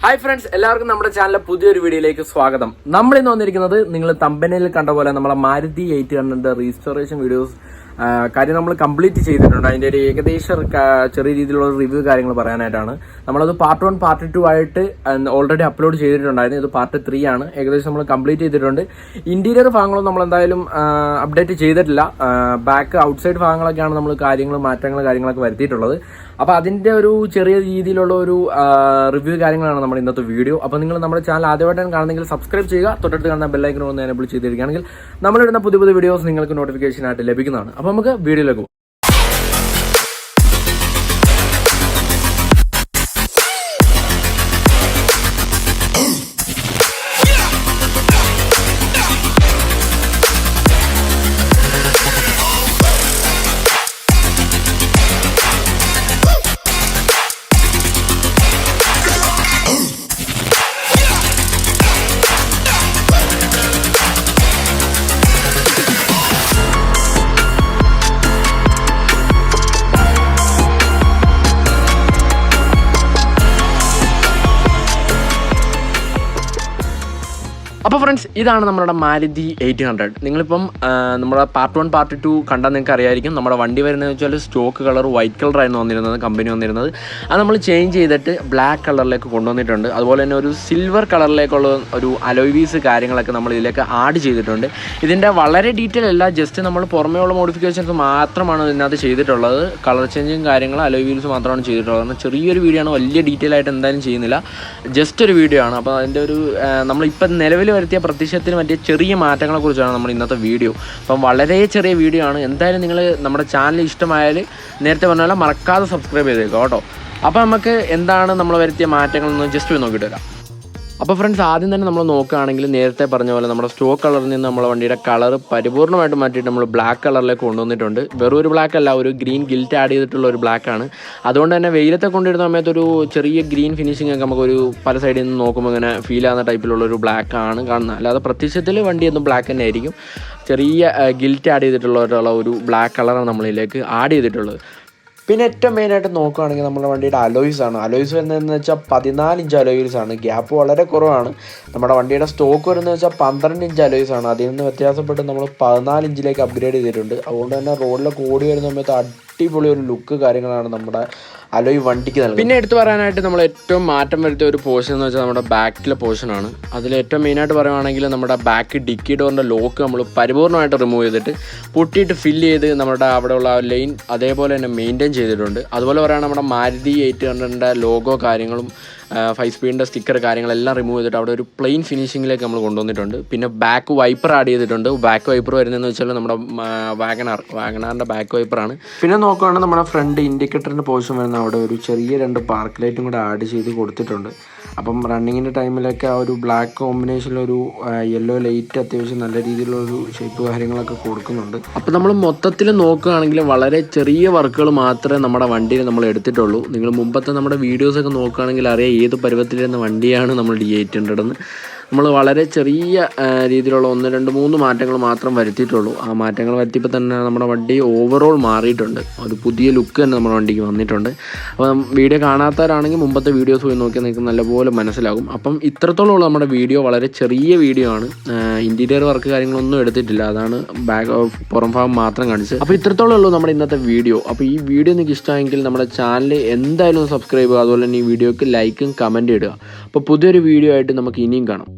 Hi friends എല്ലാവർക്കും നമ്മുടെ ചാനലിലെ പുതിയൊരു വീഡിയോയിലേക്ക് സ്വാഗതം. നമ്മൾ ഇന്ന് വന്നിരിക്കുന്നത് നിങ്ങൾ തമ്പനയിൽ കണ്ട പോലെ നമ്മളെ Maruti eight hundred restoration videos കാര്യം നമ്മൾ കംപ്ലീറ്റ് ചെയ്തിട്ടുണ്ട്. അതിന്റെ ഒരു ഏകദേശ ചെറിയ രീതിയിലുള്ള റിവ്യൂ കാര്യങ്ങൾ പറയാനായിട്ടാണ്. നമ്മളത് പാർട്ട് വൺ പാർട്ട് ടു ആയിട്ട് ഓൾറെഡി അപ്ലോഡ് ചെയ്തിട്ടുണ്ടായിരുന്നു. ഇത് പാർട്ട് ത്രീ ആണ്. ഏകദേശം നമ്മൾ കംപ്ലീറ്റ് ചെയ്തിട്ടുണ്ട്. ഇന്റീരിയർ ഭാഗങ്ങളൊന്നും നമ്മൾ എന്തായാലും അപ്ഡേറ്റ് ചെയ്തിട്ടില്ല. ബാക്ക് ഔട്ട്സൈഡ് ഭാഗങ്ങളൊക്കെയാണ് നമ്മൾ കാര്യങ്ങൾ മാറ്റങ്ങൾ കാര്യങ്ങളൊക്കെ വരുത്തിയിട്ടുള്ളത്. അപ്പോൾ അതിന്റെ ഒരു ചെറിയ രീതിയിലുള്ള ഒരു റിവ്യൂ കാര്യങ്ങളാണ് നമ്മുടെ ഇന്നത്തെ വീഡിയോ അപ്പോൾ നിങ്ങൾ നമ്മുടെ ചാനൽ ആദ്യമായിട്ടാണ് കാണുന്നെങ്കിൽ സബ്സ്ക്രൈബ് ചെയ്യുക. തൊട്ടടുത്ത് കാണുന്ന ബെല്ലൈക്കൺ ഒന്ന് എനേബിൾ ചെയ്തിരിക്കുകയാണെങ്കിൽ നമ്മളിടുന്ന പുതിയ പുതിയ വീഡിയോസ് നിങ്ങൾക്ക് നോട്ടിഫിക്കേഷൻ ആയിട്ട് ലഭിക്കുന്നതാണ്. അപ്പോൾ നമുക്ക് വീഡിയോയിലേക്ക് അപ്പോൾ ഫ്രണ്ട്സ് ഇതാണ് നമ്മുടെ മാരുതി എയ്റ്റ് ഹൺഡ്രഡ് നിങ്ങളിപ്പം നമ്മുടെ പാർട്ട് വൺ പാർട്ട് ടു കണ്ടാൽ നിങ്ങൾക്ക് അറിയായിരിക്കും. നമ്മുടെ വണ്ടി വരുന്നത് വെച്ചാൽ സ്റ്റോക്ക് കളർ വൈറ്റ് കളറായിരുന്നു വന്നിരുന്നത് കമ്പനി വന്നിരുന്നത്. അത് നമ്മൾ ചേഞ്ച് ചെയ്തിട്ട് ബ്ലാക്ക് കളറിലേക്ക് കൊണ്ടുവന്നിട്ടുണ്ട്. അതുപോലെ തന്നെ ഒരു സിൽവർ കളറിലേക്കുള്ള ഒരു അലോയ്വീസ് കാര്യങ്ങളൊക്കെ നമ്മൾ ഇതിലേക്ക് ആഡ് ചെയ്തിട്ടുണ്ട്. ഇതിന്റെ വളരെ ഡീറ്റെയിൽ അല്ല ജസ്റ്റ് നമ്മൾ പുറമേയുള്ള മോഡിഫിക്കേഷൻസ് മാത്രമാണ് ഇതിനകത്ത് ചെയ്തിട്ടുള്ളത്. കളർ ചേഞ്ചും കാര്യങ്ങളും അലോയ് വീൽസ് മാത്രമാണ് ചെയ്തിട്ടുള്ളത്. കാരണം ചെറിയൊരു വീഡിയോ ആണ് വലിയ ഡീറ്റെയിൽ ആയിട്ട് എന്തായാലും ചെയ്യുന്നില്ല. ജസ്റ്റ് ഒരു വീഡിയോ ആണ്. അപ്പോൾ അതിന്റെ ഒരു നമ്മളിപ്പം നിലവിൽ വരുത്തിയ പ്രത്യക്ഷത്തിന് പറ്റിയ ചെറിയ മാറ്റങ്ങളെക്കുറിച്ചാണ് നമ്മൾ ഇന്നത്തെ വീഡിയോ. അപ്പം വളരെ ചെറിയ വീഡിയോ ആണ്. എന്തായാലും നിങ്ങൾ നമ്മുടെ ചാനൽ ഇഷ്ടമായാൽ നേരത്തെ പറഞ്ഞ പോലെ മറക്കാതെ സബ്സ്ക്രൈബ് ചെയ്തേക്കാം കേട്ടോ. അപ്പോൾ നമുക്ക് എന്താണ് നമ്മൾ വരുത്തിയ മാറ്റങ്ങളെന്ന് ജസ്റ്റ് നോക്കിയിട്ട് വരാം. അപ്പോൾ ഫ്രണ്ട്സ് ആദ്യം തന്നെ നമ്മൾ നോക്കുകയാണെങ്കിൽ നേരത്തെ പറഞ്ഞ പോലെ നമ്മുടെ സ്റ്റോക്ക് കളറിൽ നിന്ന് നമ്മുടെ വണ്ടിയുടെ കളർ പരിപൂർണമായിട്ട് മാറ്റിയിട്ട് നമ്മൾ ബ്ലാക്ക് കളറിലേക്ക് കൊണ്ടുവന്നിട്ടുണ്ട്. വെറും ഒരു ബ്ലാക്ക് അല്ല ഒരു ഗ്രീൻ ഗിൽറ്റ് ആഡ് ചെയ്തിട്ടുള്ള ഒരു ബ്ലാക്ക് ആണ്. അതുകൊണ്ട് തന്നെ വെയിലത്തെ കൊണ്ടിരുന്ന സമയത്ത് ഒരു ചെറിയ ഗ്രീൻ ഫിനിഷിംഗ് ഒക്കെ നമുക്കൊരു പല സൈഡിൽ നിന്ന് നോക്കുമ്പോൾ ഇങ്ങനെ ഫീൽ ആകുന്ന ടൈപ്പിലുള്ള ഒരു ബ്ലാക്ക് ആണ് കാണുന്നത്. അല്ലാതെ പ്രത്യക്ഷത്തിൽ വണ്ടി ഒന്നും ബ്ലാക്ക് തന്നെ ആയിരിക്കും. ചെറിയ ഗിൽറ്റ് ആഡ് ചെയ്തിട്ടുള്ള ഒരു ബ്ലാക്ക് കളറാണ് നമ്മളിലേക്ക് ആഡ് ചെയ്തിട്ടുള്ളത്. പിന്നെ ഏറ്റവും മെയിനായിട്ട് നോക്കുകയാണെങ്കിൽ നമ്മുടെ വണ്ടിയുടെ അലോയ്സ് ആണ്. അലോയ്സ് വരുന്നതെന്ന് വെച്ചാൽ പതിനാല് ഇഞ്ച് അലോയ്സ് ആണ്. ഗ്യാപ്പ് വളരെ കുറവാണ്. നമ്മുടെ വണ്ടിയുടെ സ്റ്റോക്ക് വരുന്നത് വെച്ചാൽ പന്ത്രണ്ട് ഇഞ്ച് അലോയ്സ് ആണ്. അതിൽ നിന്ന് വ്യത്യാസപ്പെട്ട് നമ്മൾ പതിനാല് ഇഞ്ചിലേക്ക് അപ്ഗ്രേഡ് ചെയ്തിട്ടുണ്ട്. അതുകൊണ്ട് തന്നെ റോഡിലെ ഓടി വരുന്ന സമയത്ത് അടിപൊളി ഒരു ലുക്ക് കാര്യങ്ങളാണ് നമ്മുടെ അലോയ് വണ്ടിക്ക് നൽകും പിന്നെ എടുത്തു പറയാനായിട്ട് നമ്മൾ ഏറ്റവും മാറ്റം വരുത്തിയ ഒരു പോർഷൻ എന്ന് വെച്ചാൽ നമ്മുടെ ബാക്കിലെ പോർഷനാണ് അതിൽ ഏറ്റവും മെയിനായിട്ട് പറയുവാണെങ്കിൽ നമ്മുടെ ബാക്ക് ഡിക്കി ഡോറിന്റെ ലോക്ക് നമ്മൾ പരിപൂർണമായിട്ട് റിമൂവ് ചെയ്തിട്ട് പൊട്ടിയിട്ട് ഫില്ല് ചെയ്ത് നമ്മുടെ അവിടെയുള്ള ലൈൻ അതേപോലെ തന്നെ മെയിന്റെയിൻ ചെയ്തിട്ടുണ്ട്. അതുപോലെ പറയുകയാണ് നമ്മുടെ മാരുതി എയ്റ്റ് ഹൺഡ്രഡിന്റെ ലോഗോ കാര്യങ്ങളും ഫൈവ് സ്പീഡിന്റെ സ്റ്റിക്കർ കാര്യങ്ങളെല്ലാം റിമൂവ് ചെയ്തിട്ട് അവിടെ ഒരു പ്ലെയിൻ ഫിനിഷിങ്ങിലേക്ക് നമ്മൾ കൊണ്ടുവന്നിട്ടുണ്ട്. പിന്നെ ബാക്ക് വൈപ്പർ ആഡ് ചെയ്തിട്ടുണ്ട്. ബാക്ക് വൈപ്പർ വരുന്നതെന്ന് വെച്ചാൽ നമ്മുടെ വാഗനാർ വാഗനാറിന്റെ ബാക്ക് വൈപ്പറാണ് പിന്നെ നോക്കുകയാണെങ്കിൽ നമ്മുടെ ഫ്രണ്ട് ഇൻഡിക്കേറ്ററിന്റെ പോർഷൻ വരുന്ന അവിടെ ഒരു ചെറിയ രണ്ട് പാർക്ക് ലൈറ്റും കൂടെ ആഡ് ചെയ്ത് കൊടുത്തിട്ടുണ്ട്. അപ്പം റണ്ണിങ്ങിന്റെ ടൈമിലൊക്കെ ആ ഒരു ബ്ലാക്ക് കോമ്പിനേഷനിലൊരു യെല്ലോ ലൈറ്റ് അത്യാവശ്യം നല്ല രീതിയിലുള്ളൊരു ഷേപ്പ് കാര്യങ്ങളൊക്കെ കൊടുക്കുന്നുണ്ട്. അപ്പോൾ നമ്മൾ മൊത്തത്തിൽ നോക്കുകയാണെങ്കിൽ വളരെ ചെറിയ വർക്കുകൾ മാത്രമേ നമ്മുടെ വണ്ടിയിൽ നമ്മൾ എടുത്തിട്ടുള്ളൂ. നിങ്ങൾ മുമ്പത്തെ നമ്മുടെ വീഡിയോസൊക്കെ നോക്കുകയാണെങ്കിൽ അറിയാം ഏത് പരുവത്തിലിരുന്ന വണ്ടിയാണ് നമ്മൾ ഡി എയ്റ്റ് ഹൺഡ്രഡ് എന്ന്. നമ്മൾ വളരെ ചെറിയ രീതിയിലുള്ള ഒന്ന് രണ്ട് മൂന്ന് മാറ്റങ്ങൾ മാത്രം വരുത്തിയിട്ടുള്ളൂ. ആ മാറ്റങ്ങൾ വരുത്തിയപ്പോൾ തന്നെ നമ്മുടെ വണ്ടി ഓവറോൾ മാറിയിട്ടുണ്ട്. ഒരു പുതിയ ലുക്ക് തന്നെ നമ്മുടെ വണ്ടിക്ക് വന്നിട്ടുണ്ട്. അപ്പം വീഡിയോ കാണാത്തവരാണെങ്കിൽ മുമ്പത്തെ വീഡിയോസ് പോയി നോക്കിയാൽ നിങ്ങൾക്ക് നല്ലപോലെ മനസ്സിലാകും. അപ്പം ഇത്രത്തോളമുള്ള നമ്മുടെ വീഡിയോ വളരെ ചെറിയ വീഡിയോ ആണ്. ഇന്റീരിയർ വർക്ക് കാര്യങ്ങളൊന്നും എടുത്തിട്ടില്ല. അതാണ് ബാക്ക് പുറം ഭാഗം മാത്രം കാണിച്ചത്. അപ്പോൾ ഇത്രത്തോളം ഉള്ളൂ നമ്മുടെ ഇന്നത്തെ വീഡിയോ. അപ്പോൾ ഈ വീഡിയോ നിങ്ങൾക്ക് ഇഷ്ടമായെങ്കിൽ നമ്മുടെ ചാനൽ എന്തായാലും സബ്സ്ക്രൈബ് ചെയ്യുക. അതുപോലെ തന്നെ ഈ വീഡിയോക്ക് ലൈക്കും കമന്റും ഇടുക. അപ്പോൾ പുതിയൊരു വീഡിയോ ആയിട്ട് നമുക്ക് ഇനിയും കാണാം.